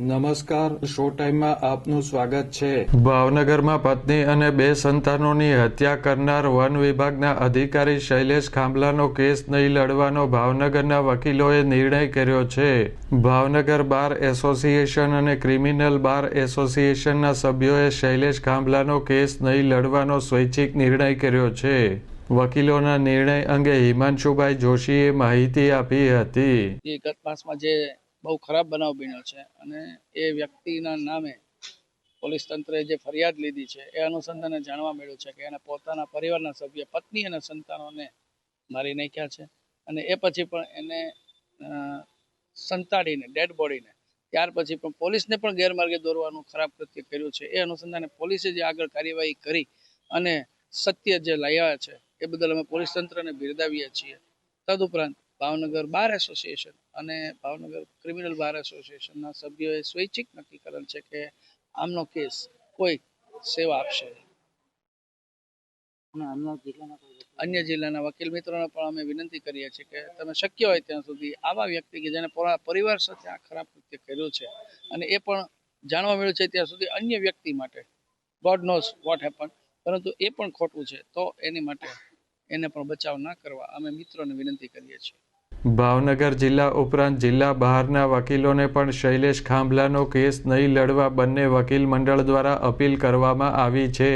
નમસ્કાર શો ટાઈમમાં આપનું સ્વાગત છે. ભાવનગરમાં પત્ની અને બે સંતાનોની હત્યા કરનાર વન વિભાગના અધિકારી શૈલેષ ખાંભલાનો કેસ નહીં લડવાનો ભાવનગરના વકીલોએ નિર્ણય કર્યો છે. ભાવનગર બાર એસોસિએશન અને ક્રિમિનલ બાર એસોસિએશનના સભ્યોએ શૈલેષ ખાંભલાનો કેસ નહીં લડવાનો સ્વૈચ્છિક નિર્ણય કર્યો છે. વકીલોના નિર્ણય અંગે હિમાંશુભાઈ જોશીએ માહિતી આપી હતી. ગત માસમાં જે બહુ ખરાબ બનાવ બન્યો છે અને એ વ્યક્તિના નામે પોલીસ તંત્રે જે ફરિયાદ લીધી છે એ અનુસંધાને જાણવા મળ્યું છે કે એને પોતાના પરિવારના સભ્ય, પત્ની અને સંતાનોને મારી નાખ્યા છે અને એ પછી પણ એને સંતાડીને, ડેડ બોડીને, ત્યાર પછી પણ પોલીસને પણ ગેરમાર્ગે દોરવાનું ખરાબ કૃત્ય કર્યું છે. એ અનુસંધાને પોલીસે જે આગળ કાર્યવાહી કરી અને સત્ય જે લાવ્યા છે એ બદલ અમે પોલીસ તંત્રને બિરદાવીએ છીએ. તદુપરાંત ભાવનગર બાર એસોસિએશન અને ભાવનગર ક્રિમિનલ બાર એસોસિએશનના સભ્યોએ સ્વૈચ્છિક નક્કી કરેલ છે કે આમનો કેસ કોઈ સેવા આપશે અન્ય જિલ્લાના વકીલ? મિત્રોને પણ અમે વિનંતી કરીએ છીએ કે તમે શક્ય હોય ત્યાં સુધી આવા વ્યક્તિ કે જેને પરિવાર સાથે આ ખરાબ કૃત્ય કર્યું છે અને એ પણ જાણવા મળ્યું છે ત્યાં સુધી અન્ય વ્યક્તિ માટે ગોડ નોઝ વોટ હેપન પરંતુ એ પણ ખોટું છે તો એની માટે એને પણ બચાવ ના કરવા અમે મિત્રોને વિનંતી કરીએ છીએ. ભાવનગર જિલ્લા ઉપરાંત જિલ્લા બહારના વકીલોને પણ શૈલેષ ખાંભલાનો કેસ નહીં લડવા બંને વકીલ મંડળ દ્વારા અપીલ કરવામાં આવી છે.